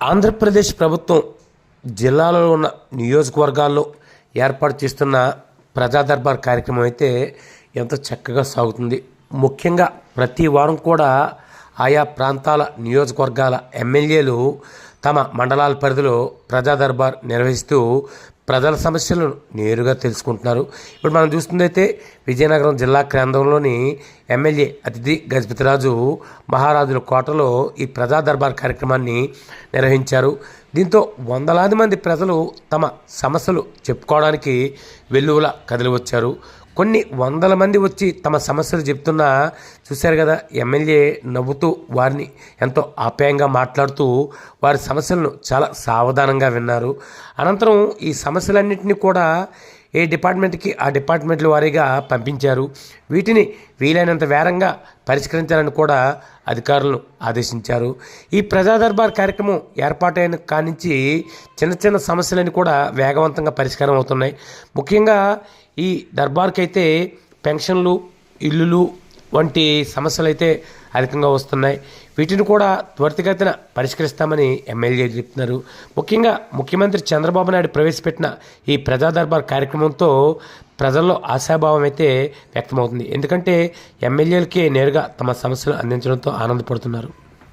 ఆంధ్రప్రదేశ్ ప్రభుత్వం జిల్లాలో ఉన్న నియోజకవర్గాల్లో ఏర్పాటు చేస్తున్న ప్రజా దర్బార్ కార్యక్రమం అయితే ఎంతో చక్కగా సాగుతుంది. ముఖ్యంగా ప్రతి వారం కూడా ఆయా ప్రాంతాల నియోజకవర్గాల ఎమ్మెల్యేలు తమ మండలాల పరిధిలో ప్రజా దర్బార్ నిర్వహిస్తూ ప్రజల సమస్యలను నేరుగా తెలుసుకుంటున్నారు. ఇప్పుడు మనం చూస్తుందైతే విజయనగరం జిల్లా కేంద్రంలోని ఎమ్మెల్యే అతిథి గజపతిరాజు మహారాజుల కోటలో ఈ ప్రజా దర్బార్ కార్యక్రమాన్ని నిర్వహించారు. దీంతో వందలాది మంది ప్రజలు తమ సమస్యలు చెప్పుకోవడానికి వెల్లువల కదిలి వచ్చారు కొన్ని వందల మంది వచ్చి తమ సమస్యలు చెప్తున్నా చూశారు కదా ఎమ్మెల్యే నవ్వుతూ వారిని ఎంతో ఆప్యాయంగా మాట్లాడుతూ వారి సమస్యలను చాలా సావధానంగా విన్నారు. అనంతరం ఈ సమస్యలన్నింటినీ కూడా ఏ డిపార్ట్మెంట్కి ఆ డిపార్ట్మెంట్ల వారీగా పంపించారు. వీటిని వీలైనంత వేగంగా పరిష్కరించాలని కూడా అధికారులను ఆదేశించారు. ఈ ప్రజా దర్బార్ కార్యక్రమం ఏర్పాటైన కానించి చిన్న చిన్న సమస్యలన్నీ కూడా వేగవంతంగా పరిష్కారం అవుతున్నాయి. ముఖ్యంగా ఈ దర్బార్కి అయితే పెన్షన్లు ఇల్లులు వంటి సమస్యలు అయితే అధికంగా వస్తున్నాయి. వీటిని కూడా త్వరితగతిన పరిష్కరిస్తామని ఎమ్మెల్యే చెప్తున్నారు. ముఖ్యంగా ముఖ్యమంత్రి చంద్రబాబు నాయుడు ప్రవేశపెట్టిన ఈ ప్రజా దర్బార్ కార్యక్రమంతో ప్రజల్లో ఆశాభావం అయితే వ్యక్తమవుతుంది. ఎందుకంటే ఎమ్మెల్యేలకే నేరుగా తమ సమస్యలు అందించడంతో ఆనందపడుతున్నారు.